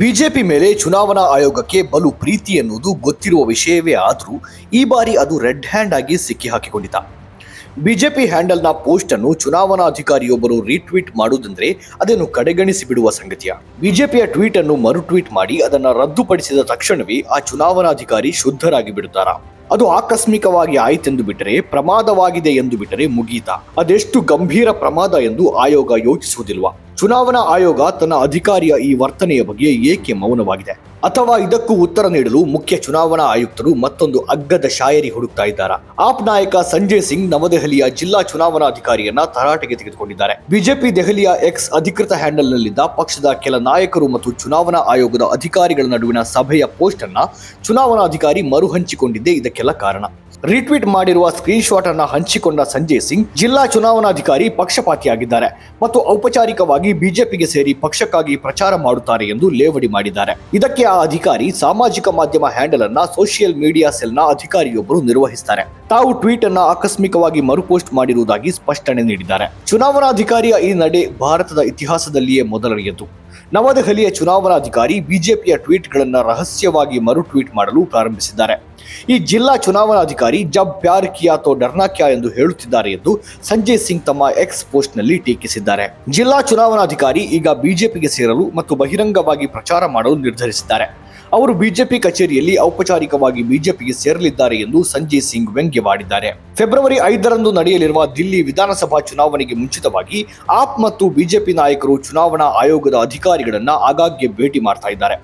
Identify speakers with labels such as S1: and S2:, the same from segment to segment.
S1: BJP ಮೇಲೆ ಚುನಾವಣಾ ಆಯೋಗಕ್ಕೆ ಬಲು ಪ್ರೀತಿ ಎನ್ನುವುದು ಗೊತ್ತಿರುವ ವಿಷಯವೇ ಆದರೂ ಈ ಬಾರಿ ಅದು ರೆಡ್ ಹ್ಯಾಂಡ್ ಆಗಿ ಸಿಕ್ಕಿ ಹಾಕಿಕೊಂಡಿತ. ಬಿಜೆಪಿ ಹ್ಯಾಂಡಲ್ನ ಪೋಸ್ಟ್ ಅನ್ನು ಚುನಾವಣಾಧಿಕಾರಿಯೊಬ್ಬರು ರೀಟ್ವೀಟ್ ಮಾಡುವುದಂದ್ರೆ ಅದನ್ನು ಕಡೆಗಣಿಸಿ ಬಿಡುವ ಸಂಗತಿಯ. ಬಿಜೆಪಿಯ ಟ್ವೀಟ್ ಅನ್ನು ಮರು ಟ್ವೀಟ್ ಮಾಡಿ ಅದನ್ನು ರದ್ದುಪಡಿಸಿದ ತಕ್ಷಣವೇ ಆ ಚುನಾವಣಾಧಿಕಾರಿ ಶುದ್ಧರಾಗಿ ಬಿಡುತ್ತಾರಾ. ಅದು ಆಕಸ್ಮಿಕವಾಗಿ ಆಯಿತೆಂದು ಬಿಟ್ಟರೆ ಪ್ರಮಾದವಾಗಿದೆ ಎಂದು ಬಿಟ್ಟರೆ ಮುಗೀತ. ಅದೆಷ್ಟು ಗಂಭೀರ ಪ್ರಮಾದ ಎಂದು ಆಯೋಗ ಯೋಚಿಸುವುದಿಲ್ವಾ? ಚುನಾವಣಾ ಆಯೋಗ ತನ್ನ ಅಧಿಕಾರಿಯ ಈ ವರ್ತನೆಯ ಬಗ್ಗೆ ಏಕೆ ಮೌನವಾಗಿದೆ? ಅಥವಾ ಇದಕ್ಕೂ ಉತ್ತರ ನೀಡಲು ಮುಖ್ಯ ಚುನಾವಣಾ ಆಯುಕ್ತರು ಮತ್ತೊಂದು ಅಗ್ಗದ ಶಾಯರಿ ಹುಡುಕ್ತಾ ಇದ್ದಾರೆ? ಆಪ್ ನಾಯಕ ಸಂಜಯ್ ಸಿಂಗ್ ನವದೆಹಲಿಯ ಜಿಲ್ಲಾ ಚುನಾವಣಾ ಚುನಾವಣಾಧಿಕಾರಿಯನ್ನ ತರಾಟೆಗೆ ತೆಗೆದುಕೊಂಡಿದ್ದಾರೆ. ಬಿಜೆಪಿ ದೆಹಲಿಯ ಎಕ್ಸ್ ಅಧಿಕೃತ ಹ್ಯಾಂಡಲ್ನಲ್ಲಿದ್ದ ಪಕ್ಷದ ಕೆಲ ನಾಯಕರು ಮತ್ತು ಚುನಾವಣಾ ಆಯೋಗದ ಅಧಿಕಾರಿಗಳ ನಡುವಿನ ಸಭೆಯ ಪೋಸ್ಟ್ ಅನ್ನ ಚುನಾವಣಾಧಿಕಾರಿ ಮರುಹಂಚಿಕೊಂಡಿದ್ದೇ ಇದಕ್ಕೆಲ್ಲ ಕಾರಣ. ರೀಟ್ವೀಟ್ ಮಾಡಿರುವ ಸ್ಕ್ರೀನ್ಶಾಟ್ ಅನ್ನ ಹಂಚಿಕೊಂಡ ಸಂಜಯ್ ಸಿಂಗ್ ಜಿಲ್ಲಾ ಚುನಾವಣಾಧಿಕಾರಿ ಪಕ್ಷಪಾತಿಯಾಗಿದ್ದಾರೆ ಮತ್ತು ಔಪಚಾರಿಕವಾಗಿ ಬಿಜೆಪಿಗೆ ಸೇರಿ ಪಕ್ಷಕ್ಕಾಗಿ ಪ್ರಚಾರ ಮಾಡುತ್ತಾರೆ ಎಂದು ಲೇವಡಿ ಮಾಡಿದ್ದಾರೆ. ಇದಕ್ಕೆ ಆ ಅಧಿಕಾರಿ ಸಾಮಾಜಿಕ ಮಾಧ್ಯಮ ಹ್ಯಾಂಡಲ್ ಅನ್ನ ಸೋಷಿಯಲ್ ಮೀಡಿಯಾ ಸೆಲ್ನ ಅಧಿಕಾರಿಯೊಬ್ಬರು ನಿರ್ವಹಿಸುತ್ತಾರೆ ತಾವು ಟ್ವೀಟ್ ಅನ್ನ ಆಕಸ್ಮಿಕವಾಗಿ ಮರುಪೋಸ್ಟ್ ಮಾಡಿರುವುದಾಗಿ ಸ್ಪಷ್ಟನೆ ನೀಡಿದ್ದಾರೆ. ಚುನಾವಣಾಧಿಕಾರಿಯ ಈ ನಡೆ ಭಾರತದ ಇತಿಹಾಸದಲ್ಲಿಯೇ ಮೊದಲನೆಯದು. ನವದೆಹಲಿಯ ಚುನಾವಣಾಧಿಕಾರಿ ಬಿಜೆಪಿಯ ಟ್ವೀಟ್ಗಳನ್ನು ರಹಸ್ಯವಾಗಿ ಮರು ಟ್ವೀಟ್ ಮಾಡಲು ಪ್ರಾರಂಭಿಸಿದ್ದಾರೆ. ಈ ಜಿಲ್ಲಾ ಚುನಾವಣಾಧಿಕಾರಿ ಜಬ್ ಪ್ಯಾರ್ ಕಿಯಾ ತೋ ಡರ್ನಾ ಕ್ಯಾ ಎಂದು ಹೇಳುತ್ತಿದ್ದಾರೆ ಎಂದು ಸಂಜಯ್ ಸಿಂಗ್ ತಮ್ಮ ಎಕ್ಸ್ ಪೋಸ್ಟ್ನಲ್ಲಿ ಟೀಕಿಸಿದ್ದಾರೆ. ಜಿಲ್ಲಾ ಚುನಾವಣಾಧಿಕಾರಿ ಈಗ ಬಿಜೆಪಿಗೆ ಸೇರಲು ಮತ್ತು ಬಹಿರಂಗವಾಗಿ ಪ್ರಚಾರ ಮಾಡಲು ನಿರ್ಧರಿಸಿದ್ದಾರೆ. ಅವರು ಬಿಜೆಪಿ ಕಚೇರಿಯಲ್ಲಿ ಔಪಚಾರಿಕವಾಗಿ ಬಿಜೆಪಿಗೆ ಸೇರಲಿದ್ದಾರೆ ಎಂದು ಸಂಜಯ್ ಸಿಂಗ್ ವ್ಯಂಗ್ಯವಾಡಿದ್ದಾರೆ. ಫೆಬ್ರವರಿ ಐದರಂದು ನಡೆಯಲಿರುವ ದಿಲ್ಲಿ ವಿಧಾನಸಭಾ ಚುನಾವಣೆಗೆ ಮುಂಚಿತವಾಗಿ ಆಪ್ ಮತ್ತು ಬಿಜೆಪಿ ನಾಯಕರು ಚುನಾವಣಾ ಆಯೋಗದ ಅಧಿಕಾರಿಗಳನ್ನ ಆಗಾಗ್ಗೆ ಭೇಟಿ ಮಾಡ್ತಾ ಇದ್ದಾರೆ.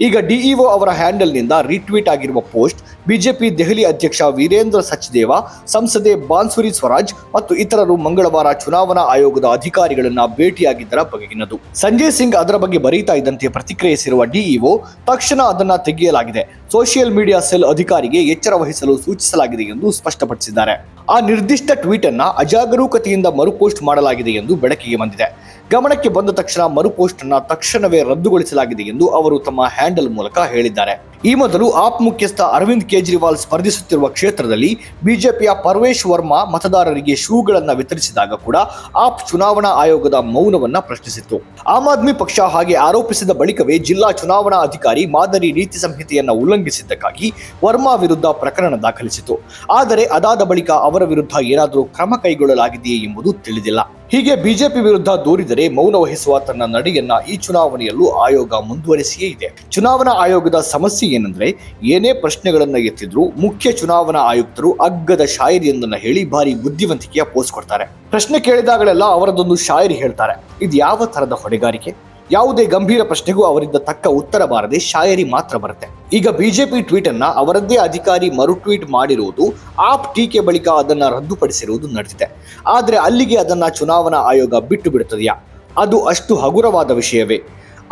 S1: ಈಗ ಡಿಇಒ ಅವರ ಹ್ಯಾಂಡಲ್ನಿಂದ ರಿಟ್ವೀಟ್ ಆಗಿರುವ ಪೋಸ್ಟ್ ಬಿಜೆಪಿ ದೆಹಲಿ ಅಧ್ಯಕ್ಷ ವೀರೇಂದ್ರ ಸಚ್ದೇವ, ಸಂಸದೆ ಬಾನ್ಸುರಿ ಸ್ವರಾಜ್ ಮತ್ತು ಇತರರು ಮಂಗಳವಾರ ಚುನಾವಣಾ ಆಯೋಗದ ಅಧಿಕಾರಿಗಳನ್ನ ಭೇಟಿಯಾಗಿದ್ದರ ಬಗೆಗಿನದು ಸಂಜಯ್ ಸಿಂಗ್ ಅದರ ಬಗ್ಗೆ ಬರೀತಾ ಇದ್ದಂತೆ ಪ್ರತಿಕ್ರಿಯಿಸಿರುವ ಡಿಇಒ ತಕ್ಷಣ ಅದನ್ನ ತೆಗೆಯಲಾಗಿದೆ. ಸೋಷಿಯಲ್ ಮೀಡಿಯಾ ಸೆಲ್ ಅಧಿಕಾರಿಗೆ ಎಚ್ಚರ ವಹಿಸಲು ಸೂಚಿಸಲಾಗಿದೆ ಎಂದು ಸ್ಪಷ್ಟಪಡಿಸಿದ್ದಾರೆ. ಆ ನಿರ್ದಿಷ್ಟ ಟ್ವೀಟ್ ಅನ್ನ ಅಜಾಗರೂಕತೆಯಿಂದ ಮರುಪೋಸ್ಟ್ ಮಾಡಲಾಗಿದೆ ಎಂದು ಬೆಳಕಿಗೆ ಬಂದಿದೆ. ಗಮನಕ್ಕೆ ಬಂದ ತಕ್ಷಣ ಮರುಪೋಸ್ಟ್ ಅನ್ನ ತಕ್ಷಣವೇ ರದ್ದುಗೊಳಿಸಲಾಗಿದೆ ಎಂದು ಅವರು ತಮ್ಮ ಹ್ಯಾಂಡಲ್ ಮೂಲಕ ಹೇಳಿದ್ದಾರೆ. ಈ ಮೊದಲು ಆಪ್ ಮುಖ್ಯಸ್ಥ ಅರವಿಂದ್ ಕೇಜ್ರಿವಾಲ್ ಸ್ಪರ್ಧಿಸುತ್ತಿರುವ ಕ್ಷೇತ್ರದಲ್ಲಿ ಬಿಜೆಪಿಯ ಪರ್ವೇಶ್ ವರ್ಮಾ ಮತದಾರರಿಗೆ ಶೂಗಳನ್ನು ವಿತರಿಸಿದಾಗ ಕೂಡ ಆಪ್ ಚುನಾವಣಾ ಆಯೋಗದ ಮೌನವನ್ನ ಪ್ರಶ್ನಿಸಿತ್ತು. ಆಮ್ ಆದ್ಮಿ ಪಕ್ಷ ಹಾಗೆ ಆರೋಪಿಸಿದ ಬಳಿಕವೇ ಜಿಲ್ಲಾ ಚುನಾವಣಾ ಅಧಿಕಾರಿ ಮಾದರಿ ನೀತಿ ಸಂಹಿತೆಯನ್ನು ಉಲ್ಲಂಘಿಸಿದ್ದಕ್ಕಾಗಿ ವರ್ಮಾ ವಿರುದ್ಧ ಪ್ರಕರಣ ದಾಖಲಿಸಿತು ಆದರೆ ಅದಾದ ಬಳಿಕ ಅವರ ವಿರುದ್ಧ ಏನಾದರೂ ಕ್ರಮ ಕೈಗೊಳ್ಳಲಾಗಿದೆಯೇ ಎಂಬುದು ತಿಳಿದಿಲ್ಲ. ಹೀಗೆ ಬಿಜೆಪಿ ವಿರುದ್ಧ ದೂರಿದರೆ ಮೌನ ವಹಿಸುವ ತನ್ನ ನಡೆಯನ್ನ ಈ ಚುನಾವಣೆಯಲ್ಲೂ ಆಯೋಗ ಮುಂದುವರಿಸಿಯೇ ಇದೆ. ಚುನಾವಣಾ ಆಯೋಗದ ಸಮಸ್ಯೆ ಏನಂದ್ರೆ ಏನೇ ಪ್ರಶ್ನೆಗಳನ್ನ ಎತ್ತಿದ್ರು ಮುಖ್ಯ ಚುನಾವಣಾ ಆಯುಕ್ತರು ಅಗ್ಗದ ಶಾಯರಿಯೊಂದನ್ನ ಹೇಳಿ ಭಾರಿ ಬುದ್ಧಿವಂತಿಕೆಯ ಪೋಸ್ ಕೊಡ್ತಾರೆ. ಪ್ರಶ್ನೆ ಕೇಳಿದಾಗಲೆಲ್ಲ ಅವರದೊಂದು ಶಾಯರಿ ಹೇಳ್ತಾರೆ. ಇದು ಯಾವ ತರದ ಹೊಣೆಗಾರಿಕೆ? ಯಾವುದೇ ಗಂಭೀರ ಪ್ರಶ್ನೆಗೂ ಅವರಿಂದ ತಕ್ಕ ಉತ್ತರ ಬಾರದೆ ಶಾಯರಿ ಮಾತ್ರ ಬರುತ್ತೆ. ಈಗ ಬಿಜೆಪಿ ಟ್ವೀಟ್ ಅನ್ನ ಅವರದ್ದೇ ಅಧಿಕಾರಿ ಮರು ಟ್ವೀಟ್ ಮಾಡಿರುವುದು ಆಪ್ ಟೀಕೆ ಬಳಿಕ ಅದನ್ನ ರದ್ದುಪಡಿಸಿರುವುದು ನಡೆದಿದೆ. ಆದರೆ ಅಲ್ಲಿಗೆ ಅದನ್ನ ಚುನಾವಣಾ ಆಯೋಗ ಬಿಟ್ಟು ಬಿಡುತ್ತದೆಯಾ? ಅದು ಅಷ್ಟು ಹಗುರವಾದ ವಿಷಯವೇ?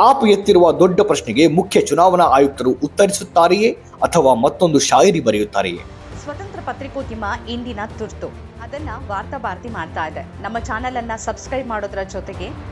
S1: ಆಪ್ ಎತ್ತಿರುವ ದೊಡ್ಡ ಪ್ರಶ್ನೆಗೆ ಮುಖ್ಯ ಚುನಾವಣಾ ಆಯುಕ್ತರು ಉತ್ತರಿಸುತ್ತಾರೆಯೇ ಅಥವಾ ಮತ್ತೊಂದು ಶಾಯರಿ ಬರೆಯುತ್ತಾರೆಯೇ?
S2: ಸ್ವತಂತ್ರ ಪತ್ರಿಕೋದ್ಯಮ ಇಂದಿನ ತುರ್ತು. ಅದನ್ನ ವಾರ್ತಾ ಭಾರತಿ ಮಾಡ್ತಾ ಇದೆ. ನಮ್ಮ ಚಾನೆಲ್ ಅನ್ನ ಸಬ್ಸ್ಕ್ರೈಬ್ ಮಾಡೋದ್ರ ಜೊತೆಗೆ